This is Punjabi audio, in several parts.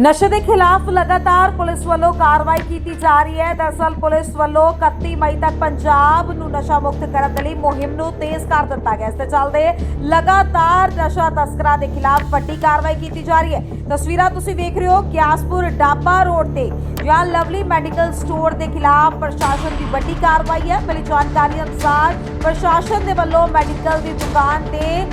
ਨਸ਼ੇ ਦੇ ਖਿਲਾਫ ਲਗਾਤਾਰ ਪੁਲਿਸ ਵੱਲੋਂ ਕਾਰਵਾਈ ਕੀਤੀ ਜਾ ਰਹੀ ਹੈ। ਦਰਅਸਲ ਪੁਲਿਸ ਵੱਲੋਂ 31 ਮਈ ਤੱਕ ਪੰਜਾਬ ਨੂੰ ਨਸ਼ਾ ਮੁਕਤ ਕਰਨ ਦੇ ਲਈ ਮੁਹਿੰਮ ਨੂੰ ਤੇਜ਼ ਕਰ ਦਿੱਤਾ ਗਿਆ। ਇਸ ਦੇ ਚੱਲਦੇ ਲਗਾਤਾਰ ਨਸ਼ਾ ਤਸਕਰਾਂ ਦੇ ਖਿਲਾਫ ਵੱਡੀ ਕਾਰਵਾਈ ਕੀਤੀ ਜਾ ਰਹੀ ਹੈ। ਤਸਵੀਰਾਂ ਤੁਸੀਂ ਵੇਖ ਰਹੇ ਹੋ ਕਿਆਸਪੁਰ ਡਾਬਾ ਰੋਡ ਤੇ ਜਾਂ ਲਵਲੀ ਮੈਡੀਕਲ ਸਟੋਰ ਦੇ ਖਿਲਾਫ ਪ੍ਰਸ਼ਾਸਨ ਦੀ ਵੱਡੀ ਕਾਰਵਾਈ ਹੈ। ਮਿਲੀ ਜਾਣਕਾਰੀ ਅਨੁਸਾਰ ਪ੍ਰਸ਼ਾਸਨ ਦੇ ਵੱਲੋਂ ਮੈਡੀਕਲ ਦੀ ਦੁਕਾਨ ਤੇ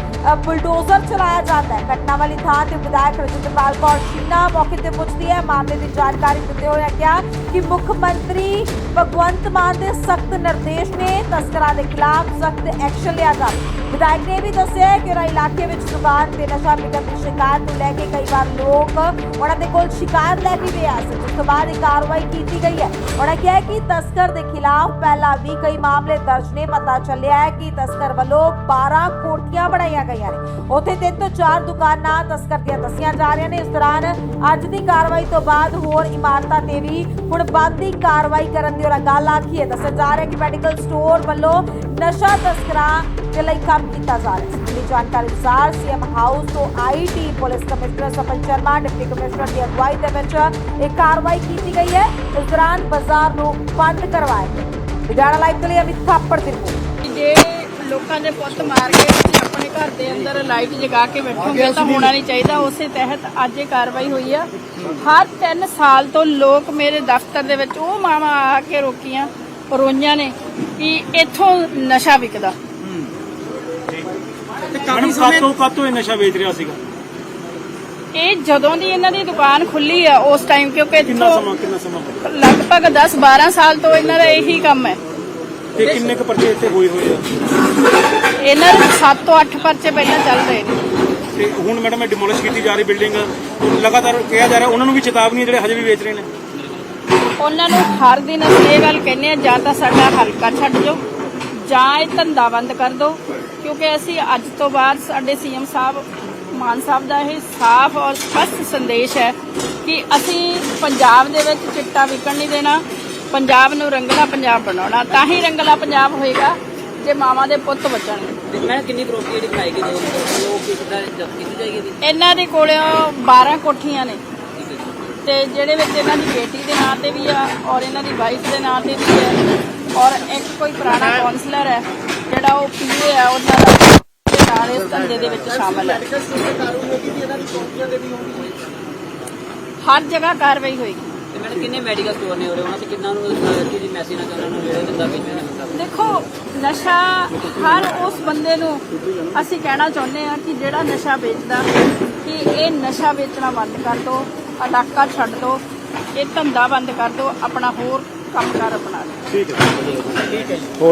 ਬੁਲਡੋਜ਼ਰ ਚਲਾਇਆ ਜਾਂਦਾ ਹੈ। ਘਟਨਾ ਵਾਲੀ ਥਾਂ ਤੇ ਵਿਧਾਇਕ ਰਜਿੰਦਰਪਾਲ ਕੌਰ ਸ਼ੀਨਾ ਮੌਕੇ ਤੇ ਪਹੁੰਚਦੀ ਹੈ। ਮਾਮਲੇ ਦੀ ਜਾਣਕਾਰੀ ਦਿੰਦੇ ਹੋਏ ਕਿਹਾ ਕਿ ਮੁੱਖ ਮੰਤਰੀ ਭਗਵੰਤ ਮਾਨ ਦੇ ਸਖਤ ਨਿਰਦੇਸ਼ ਨੇ ਤਸਕਰਾਂ ਦੇ ਖਿਲਾਫ ਸਖਤ ਐਕਸ਼ਨ ਲਿਆ ਜਾਵੇ। ਵਿਧਾਇਕ ਨੇ ਇਹ ਵੀ ਦੱਸਿਆ ਕਿ ਉਹਨਾਂ ਇਲਾਕੇ ਵਿੱਚ ਦੁਕਾਨ ਤੇ ਨਸ਼ਾ ਵਿਕਣ ਦੀ ਸ਼ਿਕਾਇਤ ਨੂੰ ਲੈ ਕੇ ਕਈ ਵਾਰ ਲੋਕ ਉਹਨਾਂ ਦੇ ਕੋਲ ਸ਼ਿਕਾਇਤ ਲੈ ਕੇ ਵੀ ਆਏ ਸਨ ਉਸ ਤੋਂ ਬਾਅਦ ਇਹ ਕਾਰਵਾਈ ਕੀਤੀ ਗਈ ਹੈ। ਉਹਨਾਂ ਕਿਹਾ ਕਿ ਤਸਕਰ ਦੇ ਖਿਲਾਫ ਪਹਿਲਾਂ ਵੀ ਕਈ ਮਾਮਲੇ ਦਰਜ ਨੇ। ਪਤਾ ਚੱਲਿਆ ਹੈ ਕਿ ਤਸਕਰ ਵੱਲੋਂ 12 ਕੋਠੀਆਂ ਬਣਾਈਆਂ ਗਈਆਂ ਨੇ। ਉੱਥੇ ਤਿੰਨ ਤੋਂ ਚਾਰ ਦੁਕਾਨਾਂ ਤਸਕਰ ਦੀਆਂ ਦੱਸੀਆਂ ਜਾ ਰਹੀਆਂ ਨੇ। ਇਸ ਦੌਰਾਨ ਅੱਜ ਦੀ ਕਾਰਵਾਈ ਤੋਂ ਬਾਅਦ ਹੋਰ ਇਮਾਰਤਾਂ ਤੇ ਵੀ ਹੁਣ ਬੰਦ ਦੀ ਕਾਰਵਾਈ ਕਰਨ ਦੀ ਗੱਲ ਆਖੀ ਹੈ। ਦੱਸਿਆ ਜਾ ਰਿਹਾ ਕਿ ਮੈਡੀਕਲ ਸਟੋਰ ਵੱਲੋਂ ਨਸ਼ਾ ਤਸਕਰਾਂ ਦੇ ਲਈ ਕੰਮ ਕੀਤਾ ਜਾ ਰਿਹਾ ਹੈ। ਮਿਲੀ ਜਾਣਕਾਰੀ ਅਨੁਸਾਰ ਸੀਐਮ ਹਾਊਸ ਤੋਂ IT police commissioner Sapan Sharma, deputy commissioner ਦੀ ਅਗਵਾਈ ਦੇ ਵਿੱਚ ਇਹ ਕਾਰਵਾਈ ਕੀਤੀ ਗਈ ਹੈ। ਇਸ ਦੌਰਾਨ ਬਾਜ਼ਾਰ ਨੂੰ ਬੰਦ ਕਰਵਾਇਆ ਗਿਆ। ਲੁਧਿਆਣਾ ਲਾਈਵ ਤੋਂ ਲਈ ਅਮਿਤ ਥਾਪੜ ਦੀ ਰਿਪੋਰਟ। ਲੋਕਾਂ ਦੇ ਪੁੱਤ ਮਾਰ ਕੇ ਤੁਸੀਂ ਆਪਣੇ ਘਰ ਦੇ ਅੰਦਰ ਲਾਈਟ ਜਗਾ ਕੇ ਬੈਠੋਗੇ ਤਾਂ ਹੋਣਾ ਨਹੀਂ ਚਾਹੀਦਾ ਉਸੇ ਤਹਿਤ ਅੱਜ ਇਹ ਕਾਰਵਾਈ ਹੋਈ ਆ। ਹਰ 3 ਸਾਲ ਤੋਂ ਲੋਕ ਮੇਰੇ ਦਫ਼ਤਰ ਦੇ ਵਿੱਚ ਉਹ ਮਾਵਾਂ ਆ ਕੇ ਰੋਕੀਆਂ ਰੋਈਆਂ ਨੇ ਕਿ ਇੱਥੋਂ ਨਸ਼ਾ ਵਿਕਦਾ। ਕਾਤੋਂ ਇਹ ਨਸ਼ਾ ਵੇਚ ਰਿਹਾ ਸੀਗਾ? ਇਹ ਜਦੋਂ ਦੀ ਇਹਨਾਂ ਦੀ ਦੁਕਾਨ ਖੁੱਲੀ ਆ ਉਸ ਟਾਈਮ ਕਿਉਂਕਿ ਕਿੰਨਾ ਇੱਥੋਂ ਸਮਾਂ ਕਿੰਨਾ ਸਮਾਂ ਲਗਭਗ 10 12 ਸਾਲ ਤੋਂ ਇਹਨਾਂ ਦਾ ਇਹੀ ਕੰਮ ਹੈ। ਤੇ ਕਿੰਨੇ ਕੁ ਪਰਚੇ ਇੱਥੇ ਹੋਏ ਹੋਏ ਆ? ਇਹਨਾਂ ਦੇ 7 ਤੋਂ 8 ਪਰਚੇ ਪਹਿਲਾਂ ਚੱਲ ਰਹੇ ਨੇ। ਤੇ ਹੁਣ ਮੈਡਮ ਇਹ ਡਿਮੋਲਿਸ਼ ਕੀਤੀ ਜਾ ਰਹੀ ਬਿਲਡਿੰਗ ਲਗਾਤਾਰ ਕਿਹਾ ਜਾ ਰਿਹਾ ਉਹਨਾਂ ਨੂੰ ਵੀ ਚੇਤਾਵਨੀ ਹੈ ਜਿਹੜੇ ਹਜੇ ਵੀ ਵੇਚ ਰਹੇ ਨੇ। ਉਹਨਾਂ ਨੂੰ ਹਰ ਦਿਨ ਅਸੀਂ ਇਹ ਗੱਲ ਕਹਿੰਦੇ ਆ ਜਾਂ ਤਾਂ ਸਾਡਾ ਹਲਕਾ ਛੱਡ ਜਾਓ ਜਾਂ ਇਹ ਧੰਦਾ ਬੰਦ ਕਰ ਦਿਓ। ਕਿਉਂਕਿ ਅਸੀਂ ਅੱਜ ਤੋਂ ਬਾਅਦ ਸਾਡੇ ਸੀਐਮ ਸਾਹਿਬ ਮਾਨ ਸਾਹਿਬ ਦਾ ਇਹ ਸਾਫ਼ ਔਰ ਸਪਸ਼ਟ ਸੰਦੇਸ਼ ਹੈ ਕਿ ਅਸੀਂ ਪੰਜਾਬ ਦੇ ਵਿੱਚ ਚਿੱਟਾ ਵਿਕਣ ਨਹੀਂ ਦੇਣਾ। ਪੰਜਾਬ ਨੂੰ ਰੰਗਲਾ ਪੰਜਾਬ ਬਣਾਉਣਾ ਤਾਂ ਹੀ ਰੰਗਲਾ ਪੰਜਾਬ ਹੋਏਗਾ ਜੇ ਮਾਵਾਂ ਦੇ ਪੁੱਤ ਬਚਣਗੇ। ਮੈਂ ਕਿੰਨੀ ਪ੍ਰੋਪਰਟੀ ਜਿਹੜੀ ਖਾਈ ਗਈ ਦੋ ਲੋਕ ਕਿਸਦਾ ਜਦ ਕੀਤੀ ਜਾਏਗੀ ਇਹਦੀ? ਇਹਨਾਂ ਦੇ ਕੋਲ 12 ਕੋਠੀਆਂ ਨੇ। ਤੇ ਜਿਹੜੇ ਵਿੱਚ ਇਹਨਾਂ ਦੀ ਬੇਟੀ ਦੇ ਨਾਂ ਤੇ ਵੀ ਆ ਔਰ ਇਹਨਾਂ ਦੀ ਵਾਈਫ ਦੇ ਨਾਂ ਤੇ ਵੀ ਹੈ ਔਰ ਇੱਕ ਕੋਈ ਪੁਰਾਣਾ ਕਾਉਂਸਲਰ ਹੈ ਜਿਹੜਾ ਉਹ ਪੀਏ ਆ ਉਹਨਾਂ ਦਾ ਦੇ ਨਾਲ ਇਸ ਧੰਦੇ ਦੇ ਵਿੱਚ ਸ਼ਾਮਲ ਹੈ। ਹਰ ਜਗ੍ਹਾ ਕਾਰਵਾਈ ਹੋਏਗੀ। ਤੇ ਮੈਂ ਕਿੰਨੇ ਮੈਡੀਕਲ ਸਟੋਰ ਨੇ ਉਰੇ? ਉਹਨਾਂ ਤੇ ਕਿੰਨਾ ਨੂੰ ਕਿਹਦੀ ਮੈਸੇਜ ਨਾ ਉਹਨਾਂ ਨੂੰ ਜਿਹੜੇ ਦਿੰਦਾ ਵੇਚਣਾ ਹੁੰਦਾ ਦੇਖੋ ਨਸ਼ਾ ਹਰ ਉਸ ਬੰਦੇ ਨੂੰ ਅਸੀਂ ਕਹਿਣਾ ਚਾਹੁੰਦੇ ਆ ਕਿ ਜਿਹੜਾ ਨਸ਼ਾ ਵੇਚਦਾ ਕਿ ਇਹ ਨਸ਼ਾ ਵੇਚਣਾ ਬੰਦ ਕਰ ਦਿਓ ਇਲਾਕਾ ਛੱਡ ਦਿਓ ਇਹ ਧੰਦਾ ਬੰਦ ਕਰ ਦਿਓ ਆਪਣਾ ਹੋਰ ਕੰਮਕਾਰ ਅਪਣਾ ਲਓ। ਠੀਕ ਹੈ। ਠੀਕ ਹੈ ਹੋਰ